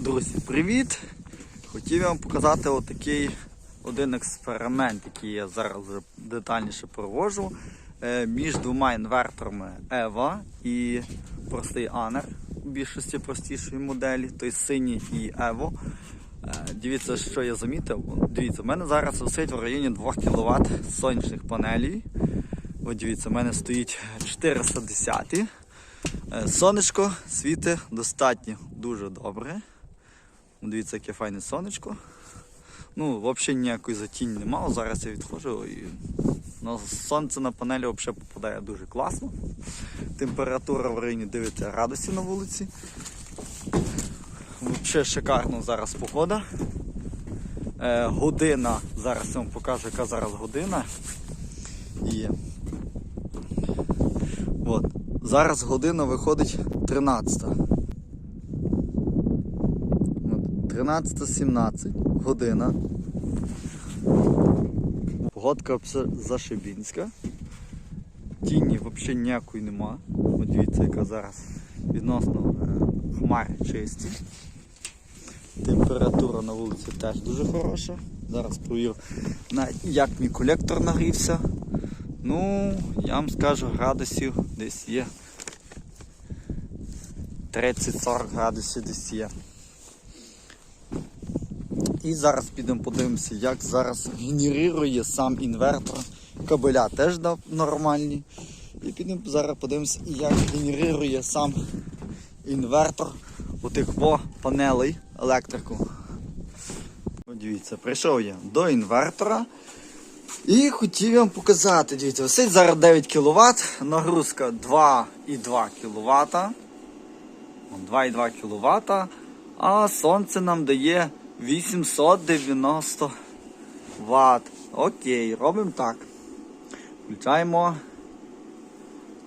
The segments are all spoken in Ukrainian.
Друзі, привіт! Хотів я вам показати отакий один експеримент, який я зараз детальніше проводжу е, між двома інверторами EVA і простий Анер у більшості простішої моделі, той синій і Evo. Е, Дивіться, що я замітив. Дивіться, в мене зараз висить в районі 2 кВт сонячних панелей. От дивіться, в мене стоїть 410. Е, Сонечко світить достатньо дуже добре. Дивіться, яке файне сонечко. Ну, взагалі ніякої затінь немає. Зараз я відходжу і ну, сонце на панелі взагалі попадає дуже класно. Температура в районі 9 градусів на вулиці. Взагалі шикарно зараз погода. Е, година, зараз я вам покажу, яка зараз година. І От. Зараз година виходить 13. От, 13.17 година. Погодка зашибінська. Тіні взагалі ніякої нема. От дивіться, яка зараз відносно е, хмари чисті. Температура на вулиці теж дуже хороша. Зараз провірю, як мій колектор нагрівся. Ну, я вам скажу, градусів десь є. 30-40 градусів десь є. І зараз підемо подивимося, як зараз генерує сам інвертор. Кабеля теж да, нормальні. І підемо зараз подивимося, як генерує сам інвертор у тих по панелей електрику. Дивіться, прийшов я до інвертора. І хотів вам показати, дивіться, висить зараз 9 кВт, нагрузка 2,2 кВт. 2,2 кВт, а сонце нам дає 890 Вт. Окей, робимо так. Включаємо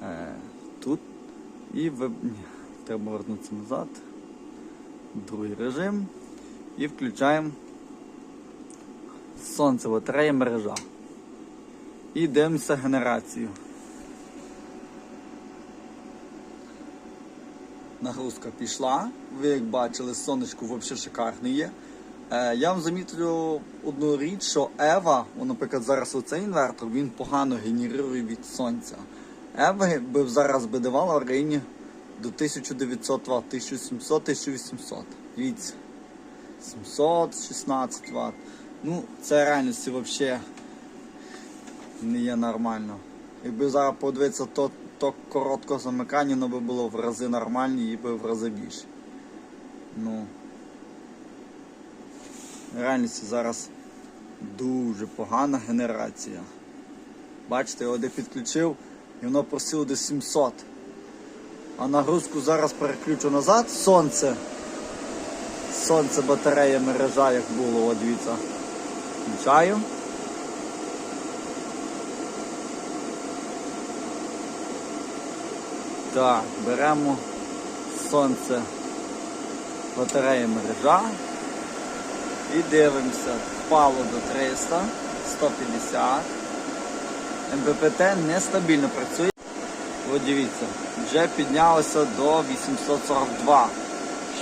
е, тут і ви... Треба повернутися назад. Другий режим. І включаємо сонце, батарея мережа. І дивимося генерацію. Нагрузка пішла. Ви як бачили, сонечко взагалі шикарне є. Е, я вам замітив одну річ, що Ева, наприклад, зараз оцей інвертор, він погано генерує від сонця. Ева би зараз би давала в районі до 1900 Вт, 1700, 1800. Дивіться. 716 Вт. Ну, це реальності взагалі не є нормально. Якби зараз подивитися, то, то коротко замикання, ну би було в рази нормальні і би в рази більше. Ну. Реальності зараз дуже погана генерація. Бачите, його де підключив і воно просило до 700. А нагрузку зараз переключу назад. Сонце. Сонце батарея мережа, як було, от дивіться. Включаю. Так, беремо сонце батарея мережа і дивимося. Впало до 300, 150. МППТ нестабільно працює. От дивіться, вже піднялося до 842.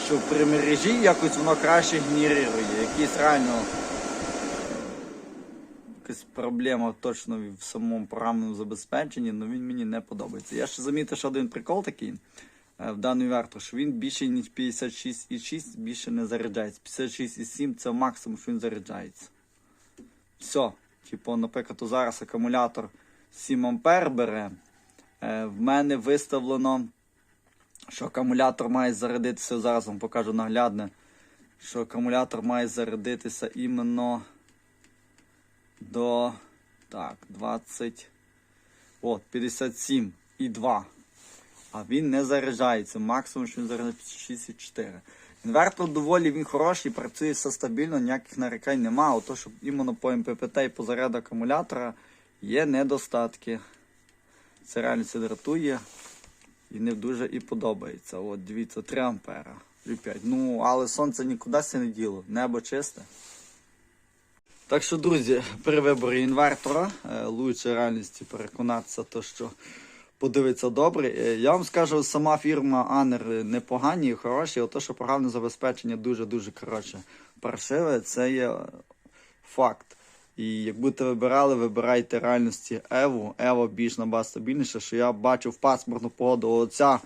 Що при мережі якось воно краще генерує. Якісь реально проблема точно в самому програмному забезпеченні, але він мені не подобається. Я ще замітив, що один прикол такий в даний що він більше ніж 56,6 більше не заряджається. 56,7 це максимум, що він заряджається. Все. Типу, наприклад, то зараз акумулятор 7 ампер бере. Е, В мене виставлено, що акумулятор має зарядитися. Зараз вам покажу наглядне, що акумулятор має зарядитися іменно до так, 20. От, 57 і 2. А він не заряджається. Максимум, що він заряджається 64. Інвертор доволі він хороший, працює все стабільно, ніяких нарікань немає. Ото, що іменно по МППТ і по заряду акумулятора є недостатки. Це реально це дратує і не дуже і подобається. От дивіться, 3 ампера. 3,5. Ну, але сонце нікуди не діло. Небо чисте. Так що, друзі, при виборі інвертора е, лучше реальності переконатися, то, що подивитися добре. Е, Я вам скажу, сама фірма Анер непогані і хороші, ото що програмне забезпечення дуже-дуже коротше паршиве, це є факт. І як будете вибирали, вибирайте реальності Еву. Ева більш набагато стабільніше, що я бачу в пасмурну погоду. Оця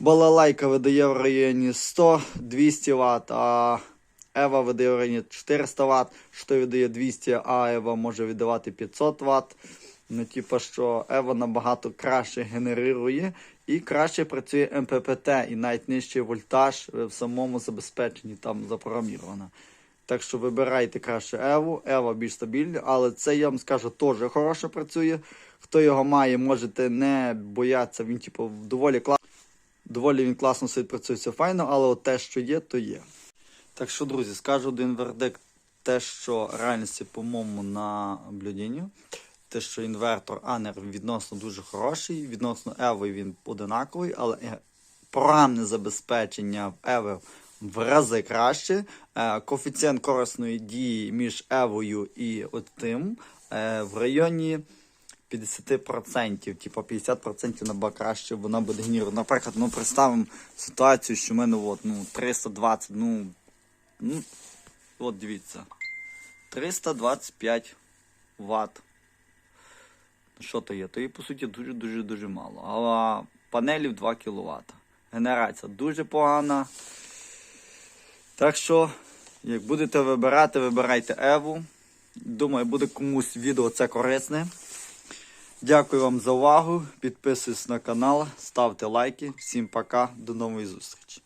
балалайка видає в районі 100-200 Вт, а Ева видає в районі 400 Вт, що видає 200, а Ева може видавати 500 Вт. Ну, типу, що Ева набагато краще генерує і краще працює МППТ, і навіть нижчий вольтаж в самому забезпеченні там запрограміровано. Так що вибирайте краще Еву, Ева більш стабільна, але це я вам скажу теж хороше працює. Хто його має, можете не боятися, він типу доволі класно. Доволі він класно все файно, але от те, що є, то є. Так що, друзі, скажу один вердикт, те, що реальності, по-моєму, на блюдінні. Те, що інвертор Анер відносно дуже хороший, відносно Еви він одинаковий, але е, програмне забезпечення в Еви в рази краще. Е, Коефіцієнт корисної дії між Евою і тим е, в районі 50%, типу 50% набагато краще вона буде генерувати. Наприклад, ну представимо ситуацію, що в мене от, ну, 320, ну, ну, от дивіться, 325 Вт. Що то є? То є, по суті, дуже-дуже дуже мало. А панелів 2 кВт. Генерація дуже погана. Так що, як будете вибирати, вибирайте Еву. Думаю, буде комусь відео це корисне. Дякую вам за увагу. Підписуйтесь на канал, ставте лайки. Всім пока, до нової зустрічі.